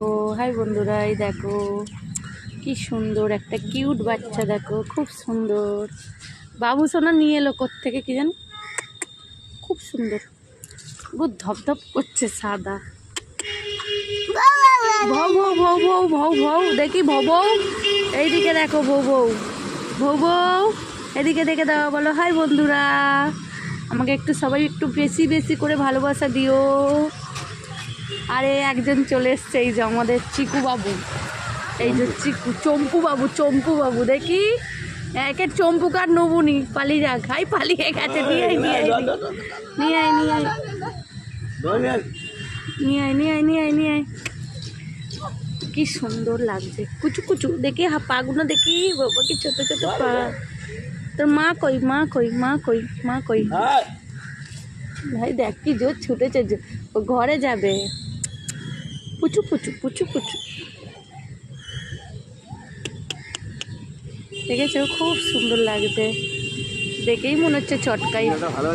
ও high বন্ধুরা এই দেখো, কি সুন্দর একটা কিউট বাচ্চা, দেখো, খুব সুন্দর। বাবু সোনা নিয়ে এলো থেকে কি জানি? খুব সুন্দর। পুরো ধপধপ করছে সাদা। ভৌ ভৌ ভৌ ভৌ ভৌ ভৌ, দেখি ভৌ ভৌ। এইদিকে দেখো ভৌ ভৌ। ভৌ ভৌ, এদিকে দেখে দাও, বলো, হাই বন্ধুরা। আমাকে একটু সবাই একটু বেশি বেশি করে ভালোবাসা দিও। আরে একজন চলে এসছে এই যে আমাদের চিকু বাবু এই যে চিকু চম্পু। বাবু চম্পু বাবু দেখি? একে চম্পু কার নবুনি পালিয়ে যাক হাই পালিয়ে গেছে নিয়ে আয় নিয়ে আয় নিয়ে আয়। নিয়ে আয় নিয়ে আয়। নিয়ে আয় নিয়ে আয় নিয়ে আয় কি সুন্দর লাগছে। কুচু কুচু দেখি হা পাগুলো দেখি বাবা কি ছোট ছোট পা। তোর মা কই মা কই মা কই মা কই? ভাই দেখ কি জোর ছুটেছে ও ঘরে যাবে। পুচু পুচু পুচু পুচু। দেখেছ? খুব সুন্দর লাগছে। দেখেই মনে হচ্ছে চটকাই। ভালো